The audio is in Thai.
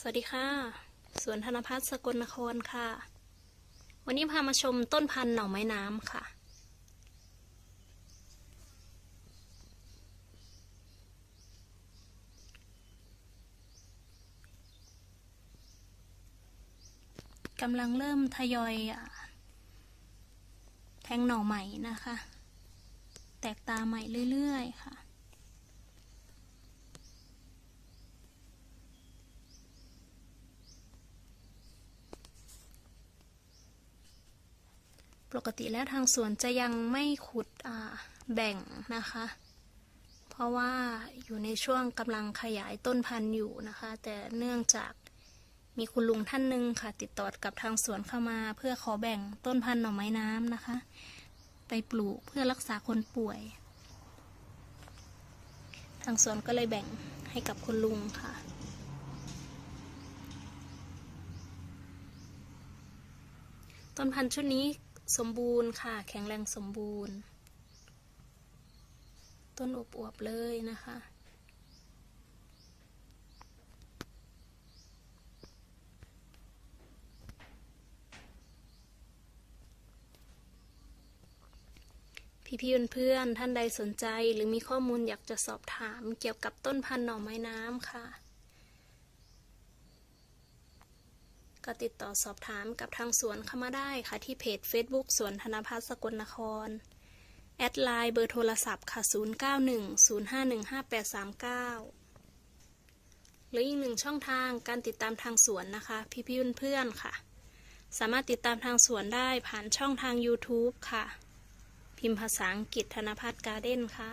สวัสดีค่ะ สวนธนพัฒน์สกลนครค่ะ วันนี้พามาชมต้นพันธุ์หน่อไม้น้ำค่ะ กำลังเริ่มทยอยแทงหน่อใหม่นะคะ แตกตาใหม่เรื่อย ๆ ค่ะ ปกติแล้วทางสวนจะยังไม่ขุดแบ่งนะคะ เพราะว่าอยู่ในช่วงกำลังขยายต้นพันธุ์อยู่นะคะ แต่เนื่องจากมีคุณลุงท่านหนึ่งค่ะ ติดต่อกับทางสวนเข้ามาเพื่อขอแบ่งต้นพันธุ์หน่อไม้น้ำนะคะ ไปปลูกเพื่อรักษาคนป่วย ทางสวนก็เลยแบ่งให้กับคุณลุงค่ะต้นพันธุ์ชุดนี้ สมบูรณ์ค่ะ แข็งแรงสมบูรณ์ ต้นอวบเลยนะคะ พี่ๆเพื่อนๆท่านใดสนใจหรือมีข้อมูลอยากจะสอบถามเกี่ยวกับต้นพันธุ์หน่อไม้น้ำค่ะ ก็ติดต่อสอบถามกับทางสวนเข้ามาได้ค่ะที่เพจ Facebook สวนธนพัฒน์สกลนคร แอดไลน์เบอร์โทรศัพท์ค่ะ 0910515839 หรืออีกหนึ่งช่องทางการติดตามทางสวนนะคะ พี่ๆเพื่อนๆค่ะ สามารถติดตามทางสวนได้ผ่านช่องทาง YouTube ค่ะ พิมพ์ภาษาอังกฤษธนพัฒน์การ์เด้นค่ะ